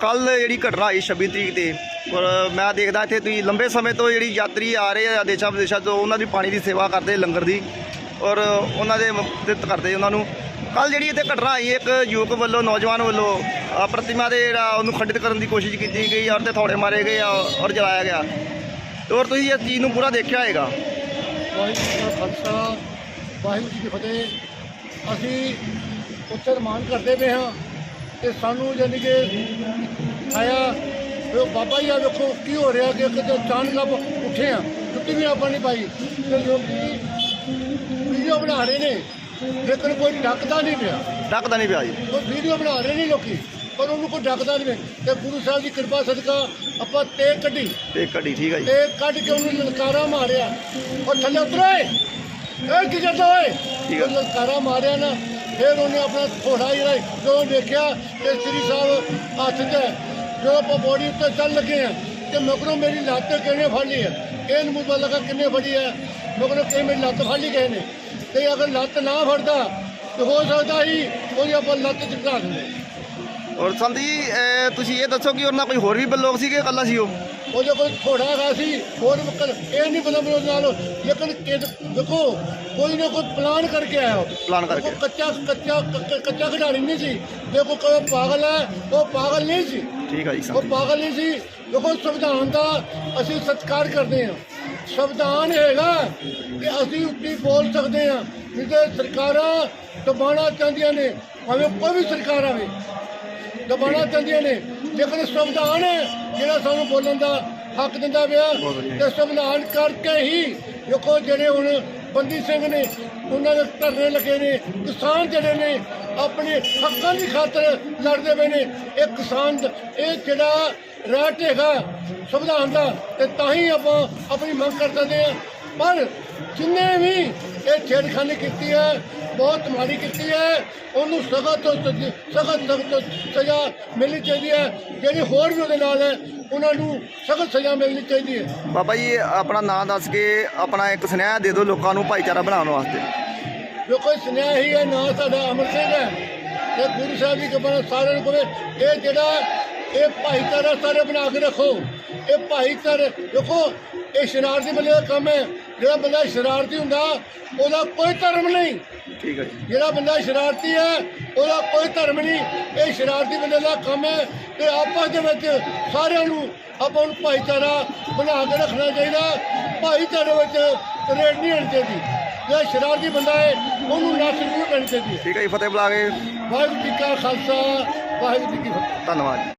ਕੱਲ ਜਿਹੜੀ ਘਟਨਾ ਆਈ 26 ਤਰੀਕ ਤੇ, ਔਰ ਮੈਂ ਦੇਖਦਾ ਇੱਥੇ ਤੁਸੀਂ ਲੰਬੇ ਸਮੇਂ ਤੋਂ ਜਿਹੜੀ ਯਾਤਰੀ ਆ ਰਹੇ ਆ ਦੇਸ਼ਾਂ ਵਿਦੇਸ਼ਾਂ ਤੋਂ, ਉਹਨਾਂ ਦੀ ਪਾਣੀ ਦੀ ਸੇਵਾ ਕਰਦੇ ਲੰਗਰ ਦੀ, ਔਰ ਉਹਨਾਂ ਦੇ ਦਿੱਤ ਕਰਦੇ ਉਹਨਾਂ ਨੂੰ। ਕੱਲ ਜਿਹੜੀ ਇੱਥੇ ਘਟਨਾ ਆਈ ਇੱਕ ਯੁਵਕ ਵੱਲੋਂ, ਨੌਜਵਾਨ ਵੱਲੋਂ ਪ੍ਰਤਿਮਾ ਦੇ ਜਿਹੜਾ ਉਹਨੂੰ ਖੰਡਿਤ ਕਰਨ ਦੀ ਕੋਸ਼ਿਸ਼ ਕੀਤੀ ਗਈ, ਔਰ ਤੇ ਥੋੜੇ ਮਾਰੇ ਗਏ ਆ, ਔਰ ਜਲਾਇਆ ਗਿਆ। ਔਰ ਤੁਸੀਂ ਇਸ ਚੀਜ਼ ਨੂੰ ਪੂਰਾ ਦੇਖਿਆ ਹੋਏਗਾ। ਵਾਹਿਗੁਰੂ ਜੀ ਕਾ ਖਾਲਸਾ ਵਾਹਿਗੁਰੂ ਜੀ ਫਤਿਹ। ਅਸੀਂ ਉੱਥੇ ਰਮਾਨ ਕਰਦੇ ਪਏ ਹਾਂ। ਤੇ ਸਾਨੂੰ ਯਾਨੀ ਕਿ ਆਇਆ ਵੀ ਉਹ ਬਾਬਾ ਜੀ ਆ ਵੇਖੋ ਕੀ ਹੋ ਰਿਹਾ ਕਿ ਕਿਤੇ ਅਚਾਨਕ ਆਪ ਉੱਠੇ ਆ ਜੁੱਤੀ ਵੀ ਆਪਾਂ ਨਹੀਂ ਪਾਈ। ਤੇ ਲੋਕੀ ਵੀਡੀਓ ਬਣਾ ਰਹੇ ਨੇ ਲੇਕਿਨ ਕੋਈ ਡੱਕਦਾ ਨਹੀਂ ਪਿਆ। ਡੱਕਦਾ ਨਹੀਂ ਪਿਆ ਜੀ। ਉਹ ਵੀਡੀਓ ਬਣਾ ਰਹੇ ਨੇ ਲੋਕੀ ਪਰ ਉਹਨੂੰ ਕੋਈ ਡੱਕਦਾ ਨਹੀਂ ਤੇ ਗੁਰੂ ਸਾਹਿਬ ਦੀ ਕਿਰਪਾ ਸਦਕਾ ਆਪਾਂ ਤੇ ਕੱਢੀ। ਤੇ ਕੱਢੀ ਠੀਕ ਹੈ ਜੀ। ਤੇ ਕੱਢ ਕੇ ਉਹਨੂੰ ਲਲਕਾਰਾ ਮਾਰਿਆ। ਉਹ ਥੱਲੇ ਉਤਰੋ। ਇਹ ਕੀ ਕਰਦਾ ਓਏ? ਠੀਕ। ਉਹ ਲਲਕਾਰਾ ਮਾਰਿਆ ਨਾ। ਫਿਰ ਉਹਨੇ ਆਪਣਾ ਥੋੜਾ ਜਿਹੜਾ ਜਦੋਂ ਦੇਖਿਆ ਤੇ ਸ੍ਰੀ ਸਾਹਿਬ ਹੱਥ 'ਚ ਹੈ। ਜਦੋਂ ਆਪਾਂ ਬੋਡੀ ਉੱਤੇ ਚੱਲ ਲੱਗੇ ਆ ਤੇ ਮਗਰੋਂ ਮੇਰੀ ਲੱਤ ਕਿਹਨੇ ਫੜ ਲਈ ਹੈ ਇਹ ਨੂੰ ਪਤਾ ਲੱਗਾ ਕਿੰਨੇ ਫੜੀ ਹੈ ਮਗਰੋਂ ਕਿ ਮੇਰੀ ਲੱਤ ਫੜ ਲਈ ਗਏ ਨੇ। ਤੇ ਅਗਰ ਲੱਤ ਨਾ ਫੜਦਾ ਤੇ ਹੋ ਸਕਦਾ ਸੀ ਉਹਦੀ ਆਪਾਂ ਲੱਤ ਚੁਕਾ ਦਿੰਦੇ। ਔਰ ਜੀ ਅਹ ਤੁਸੀਂ ਇਹ ਦੱਸੋ ਕਿ ਉਹਨਾਂ ਕੋਈ ਹੋਰ ਵੀ ਲੋਕ ਸੀਗੇ ਇਕੱਲਾ ਸੀ ਉਹ? ਉਹਦੇ ਕੋਲ ਥੋੜਾ ਹੈਗਾ ਸੀ ਹੋਰ ਮੁਕਲ ਇਹ ਨਹੀਂ ਪਤਾ ਮੈਨੂੰ ਨਾਲ। ਲੇਕਿਨ ਕਿ- ਦੇਖੋ ਕੋਈ ਨਾ ਕੋਈ ਪਲਾਨ ਕਰਕੇ ਆਇਆ। ਉਹ। ਪਲਾਨ ਕਰਕੇ ਕੱਚਾ ਕੱਚਾ ਕ- ਕੱਚਾ ਖਿਡਾਰੀ ਨਹੀਂ ਸੀ। ਦੇਖੋ ਕੋਈ ਪਾਗਲ ਹੈ ਉਹ ਪਾਗਲ ਨਹੀਂ ਸੀ। ਠੀਕ ਹੈ ਜੀ ਉਹ ਜੀ। ਪਾਗਲ ਨਹੀਂ ਸੀ। ਦੇਖੋ ਸੰਵਿਧਾਨ ਦਾ ਅਸੀਂ ਸਤਿਕਾਰ ਕਰਦੇ ਹਾਂ। ਸੰਵਿਧਾਨ ਹੈਗਾ ਕਿ ਅਸੀਂ ਉੱਚੀ ਬੋਲ ਸਕਦੇ ਹਾਂ। ਤੇ ਸਰਕਾਰਾਂ ਦਬਾਉਣਾ ਚਾਹੁੰਦੀਆਂ ਨੇ ਭਾਵੇਂ ਕੋਈ ਵੀ ਸਰਕਾਰ ਆਵੇ। ਦਬਾਉਣਾ ਚਾਹੁੰਦੀਆਂ ਨੇ। ਲੇਕਿਨ ਸੰਵਿਧਾਨ ਹੈ ਜਿਹੜਾ ਸਾਨੂੰ ਬੋਲਣ ਦਾ ਹੱਕ ਦਿੰਦਾ ਪਿਆ। ਤੇ ਸੰਵਿਧਾਨ ਕਰਕੇ ਹੀ ਦੇਖੋ ਜਿਹੜੇ ਹੁਣ ਬੰਦੀ ਸਿੰਘ ਨੇ ਉਹਨਾਂ ਦੇ ਧਰਨੇ ਲੱਗੇ ਨੇ। ਕਿਸਾਨ ਜਿਹੜੇ ਨੇ ਆਪਣੇ ਹੱਕਾਂ ਦੀ ਖਾਤਰ ਲੜਦੇ ਪਏ ਨੇ। ਇਹ ਕਿਸਾਨ ਇਹ ਜਿਹੜਾ ਰਾਟ ਹੈਗਾ ਸੰਵਿਧਾਨ ਦਾ ਤੇ ਤਾਂ ਹੀ ਆਪਾਂ ਆਪਣੀ ਮੰਗ ਕਰ ਸਕਦੇ ਹਾਂ। ਪਰ ਜਿੰਨੇ ਵੀ ਇਹ ਛੇੜਖਾਨੀ ਕੀਤੀ ਹੈ ਬਹੁਤ ਮਾੜੀ ਕੀਤੀ ਹੈ ਉਹਨੂੰ ਸਖਤ ਤੋਂ ਸਖਤ ਸਖਤ ਸਜ਼ਾ ਮਿਲਣੀ ਚਾਹੀਦੀ ਹੈ। ਜਿਹੜੇ ਹੋਰ ਵੀ ਉਹਦੇ ਨਾਲ ਹੈ ਉਹਨਾਂ ਨੂੰ ਸਖਤ ਸਜ਼ਾ ਮਿਲਣੀ ਚਾਹੀਦੀ ਹੈ। ਬਾਬਾ ਜੀ ਆਪਣਾ ਨਾਮ ਦੱਸ ਕੇ ਆਪਣਾ ਇੱਕ ਸੁਨੇਹਾ ਦੇ ਦਿਓ ਲੋਕਾਂ ਨੂੰ ਭਾਈਚਾਰਾ ਬਣਾਉਣ ਵਾਸਤੇ। ਜੋ ਕੋਈ ਸੁਨੇਹਾ ਹੀ ਹੈ ਨਾ ਸਾਡਾ ਅਮਰ ਸਿੰਘ ਹੈ। ਤੇ ਗੁਰੂ ਸਾਹਿਬ ਦੀ ਕਿਰਪਾ ਨਾਲ ਸਾਰਿਆਂ ਨੂੰ ਕਹੇ ਇਹ ਜਿਹੜਾ ਇਹ ਭਾਈਚਾਰਾ ਸਾਰੇ ਬਣਾ ਕੇ ਰੱਖੋ। ਇਹ ਭਾਈਚਾਰੇ ਦੇਖੋ ਇਹ ਸ਼ਰਾਰਤੀ ਬੰਦੇ ਦਾ ਕੰਮ ਹੈ। ਜਿਹੜਾ ਬੰਦਾ ਸ਼ਰਾਰਤੀ ਹੁੰਦਾ ਉਹਦਾ ਕੋਈ ਧਰਮ ਨਹੀਂ। ਠੀਕ ਹੈ ਜੀ। ਜਿਹੜਾ ਬੰਦਾ ਸ਼ਰਾਰਤੀ ਹੈ ਉਹਦਾ ਕੋਈ ਧਰਮ ਨਹੀਂ। ਇਹ ਸ਼ਰਾਰਤੀ ਬੰਦੇ ਦਾ ਕੰਮ ਹੈ ਤੇ ਆਪਸ ਦੇ ਵਿੱਚ ਸਾਰਿਆਂ ਨੂੰ ਆਪਾਂ ਨੂੰ ਭਾਈਚਾਰਾ ਬਣਾ ਕੇ ਰੱਖਣਾ ਚਾਹੀਦਾ। ਭਾਈਚਾਰੇ ਵਿੱਚ ਰੇਡ ਨਹੀਂ ਹੋਣੀ ਚਾਹੀਦੀ। ਜਿਹੜਾ ਸ਼ਰਾਰਤੀ ਬੰਦਾ ਹੈ ਉਹਨੂੰ ਨੱਥ ਜ਼ਰੂਰ ਪੈਣੀ ਚਾਹੀਦੀ ਠੀਕ ਹੈ ਜੀ ਫਤਿਹ ਬੁਲਾ ਕੇ। ਵਾਹਿਗੁਰੂ ਜੀ ਕਾ ਖਾਲਸਾ ਵਾਹਿਗੁਰੂ ਜੀ ਕੀ ਫਤਿਹ। ਧੰਨਵਾਦ